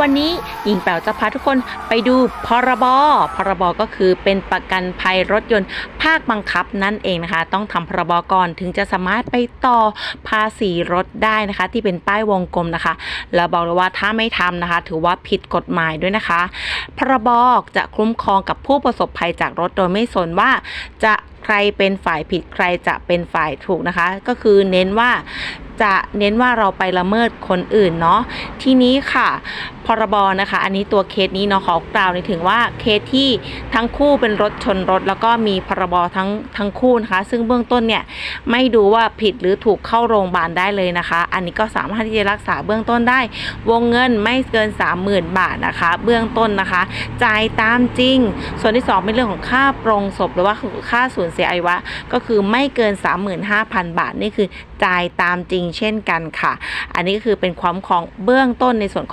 วันนี้หญิงแป๋วจะพาทุกคนไปดูพรบพรบก็คือเป็นประกันภัยรถยนต์ภาคบังคับนั่นเองนะคะ ต้องทำพรบก่อนถึงจะสามารถไปต่อภาษีรถได้นะคะ ที่เป็นป้ายวงกลมนะคะ แล้วบอกเลยว่าถ้าไม่ทำนะคะ ถือว่าผิดกฎหมายด้วยนะคะ พรบจะคุ้มครองกับผู้ประสบภัยจากรถโดยไม่สนว่าจะใครเป็นฝ่ายผิดใครจะเป็นฝ่ายถูกนะคะ ก็คือเน้นว่าจะเน้นว่าเราไปละเมิดคนอื่นเนาะทีนี้ค่ะพรบนะคะ อันนี้ตัวเคสนี้เนาะขอกล่าวในถึงว่าเคสที่ทั้งคู่เป็นรถชนรถ แล้วก็มีพรบทั้งทั้งคู่นะคะ ซึ่งเบื้องต้นเนี่ยไม่ดูว่าผิดหรือถูกเข้าโรงพยาบาลได้เลยนะคะ อันนี้ก็สามารถที่จะรักษาเบื้องต้นได้ วงเงินไม่เกิน 30,000 บาทนะคะ เบื้องต้นนะคะจ่ายตามจริง ส่วนที่ 2 เป็นเรื่องของค่าปรงศพหรือว่าค่าสูญเสียอวัยวะก็คือไม่เกิน 35,000 บาทนี่คือจ่ายตามจริงเช่นกันค่ะ อันนี้ก็คือเป็นความของเบื้องต้นในส่วน